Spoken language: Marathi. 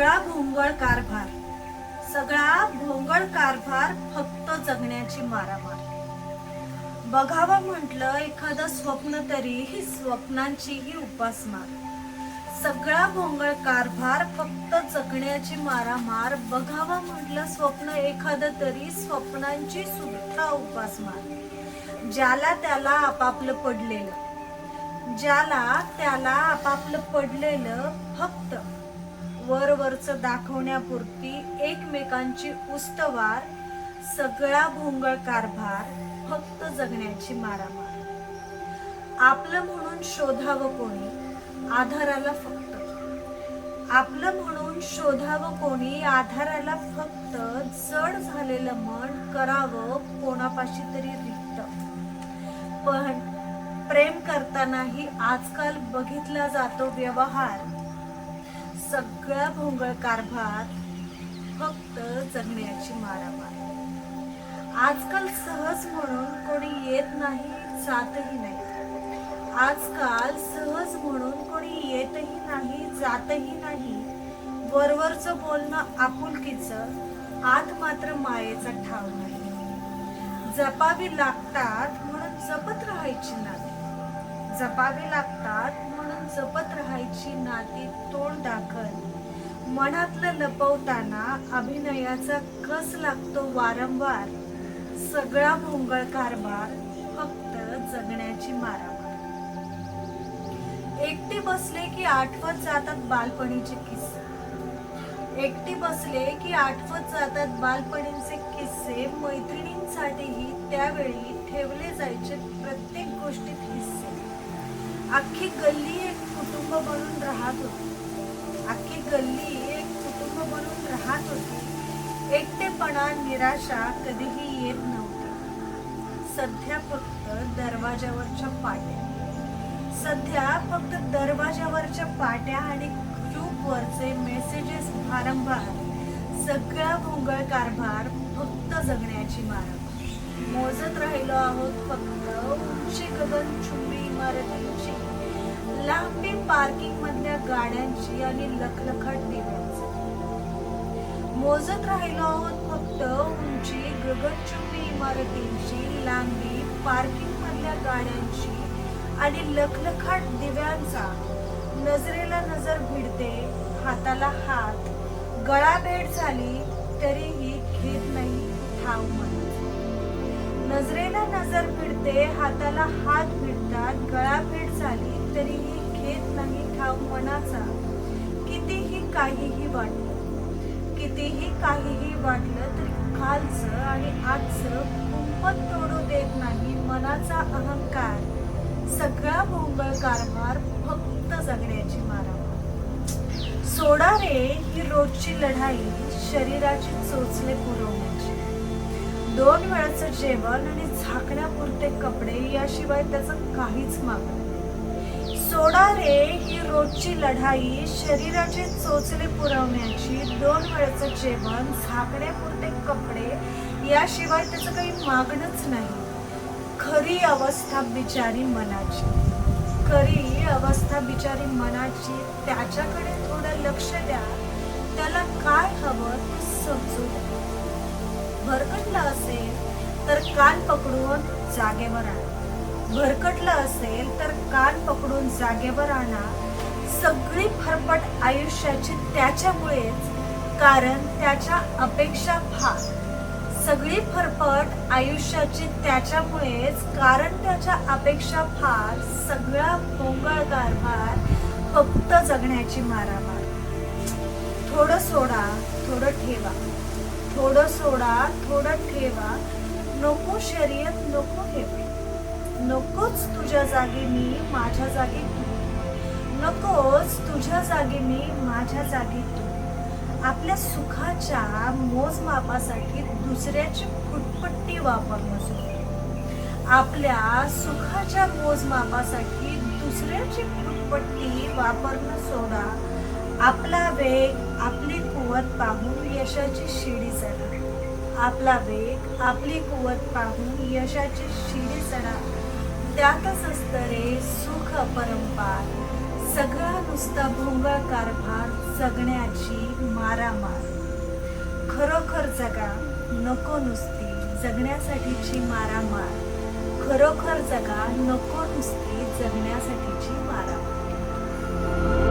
सगळा भोंगळ कारभार सगळा भोंगळ कारभार फक्त जगण्याची मारामार. बघावं म्हटलं एखादं स्वप्न तरी ही स्वप्नांचीही उपासमार. सगळा भोंगळ कारभार फक्त जगण्याची मारामार बघावं म्हटलं स्वप्न एखादं तरी स्वप्नांची सुद्धा उपासमार. ज्याला त्याला आपापलं पडलेलं ज्याला त्याला आपापलं पडलेलं फक्त वरवरच दाखवण्यापुरती एकमेकांची उस्तवार सगळा भोंगळ कारभार फक्त जगण्याची मारामार. आपलं म्हणून शोधावं कोणी? आधाराला फक्त. आपलं म्हणून शोधावं कोणी? आधाराला फक्त. जड झालेलं मन करावं कोणापाशी तरी रिक्त. पण प्रेम करतानाही आजकाल बघितला जातो व्यवहार. सगळा भोंगळ कारभार फक्त जगण्याची मारामार. आजकाल सहज म्हणून कोणी येत नाही जातही नाही. आजकाल सहज म्हणून कोणी येतही नाही जातही नाही. वरवरचं बोलणं आपुलकीचं आत मात्र मायेचा ठाव नाही. जपावी लागतात म्हणून जपत राहायची नाही. जपावे लागतात म्हणून जपत राहायची नाती तोंड दाखल. मनातलं लपवताना अभिनयाचा कस लागतो वारंवार? सगळा भोंगळ कारभार फक्त जगण्याची मारामार. एकटी बसले की आठवत जातात बालपणीचे किस्से. एकटी बसले की आठवत जातात बालपणीचे किस्से मैत्रिणींसाठीही त्यावेळी ठेवले जायचे प्रत्येक अख्खी गल्ली एक कुटुंब बनून राहत होती. अख्खी गल्ली एक कुटुंब बनून राहत होती. एकटेपणा निराशा कधीही येत नव्हती. सध्या फक्त दरवाजावरच्या पाट्या. सध्या फक्त दरवाजावरच्या पाट्या आणि ग्रुपवरचे मेसेजेस वारंवार सगळा भोंगळ कारभार फक्त जगण्याची मारामार मोजत राहिलो आहोत फक्त उंची गगनचुंबी इमारतींची. लांबी पार्किंग मधल्या गाड्यांची आणि लखलखट दिव्यांची. मोजत राहिलो आहोत फक्त उंची गगनचुंबी इमारतींची लांबी पार्किंग मधल्या गाड्यांची आणि लखलखाट दिव्यांचा. नजरेला नजर भिडते हाताला हात. गळा भेट झाली तरीही घेत नाही ठाव म्हणून. नजरेला नजर भिडते हाताला हात भिडतात गळा भेट झाली तरीही घेत नाही ठाव मनाचा. कितीही काहीही वाटलं कितीही काहीही वाटलं तरी खालचं आणि आजचं कुंपत तोडू देत नाही मनाचा अहंकार. सगळा भोंगळ कारभार फक्त जगण्याची मारा सोडा रे ही रोजची लढाई शरीराची चोचले पुरवण्याची. दोन वेळाचं जेवण आणि झाकण्यापुरते कपडे याशिवाय त्याचं काहीच मागणं सोडा रे ही रोजची लढाई शरीराचे चोचले पुरवण्याची दोन वेळाचं जेवण झाकण्यापुरते कपडे याशिवाय त्याचं काही मागणंच नाही. खरी अवस्था बिचारी मनाची. खरी अवस्था बिचारी मनाची. त्याच्याकडे थोडं लक्ष द्या. त्याला काय हवं? भरकटलं असेल तर कान पकडून जागेवर आणा. भरकटलं असेल तर कान पकडून जागेवर आणा. सगळी फरफट आयुष्याची त्याच्यामुळेच कारण त्याच्या अपेक्षा फार सगळी फरफट आयुष्याची त्याच्यामुळेच कारण त्याच्या अपेक्षा फार सगळा भोंगळ कारभार फक्त जगण्याची मारामार. थोडं सोडा थोडं ठेवा. थोडं सोडा थोडं ठेवा. नको शर्यत नको हेवे नकोच तुझ्या जागी मी माझ्या जागी तू. नकोच तुझ्या जागी मी माझ्या जागी तू. आपल्या सुखाच्या मोजमापासाठी दुसऱ्याची फुटपट्टी वापरणं सोडा आपल्या सुखाच्या मोजमापासाठी दुसऱ्याची फुटपट्टी वापरणं सोडा. आपला वेग आपली कुवत पाहून यशाची शिडी चढा. आपला वेग आपली कुवत पाहून यशाची शिडी चढा. त्यातच असत रे सुख अपरंपार. सगळा नुसता भोंगळ कारभार जगण्याची मारामार. खरोखर जगा नको नुसती जगण्यासाठीची मारामार. खरोखर जगा नको नुसती जगण्यासाठीची मारामार.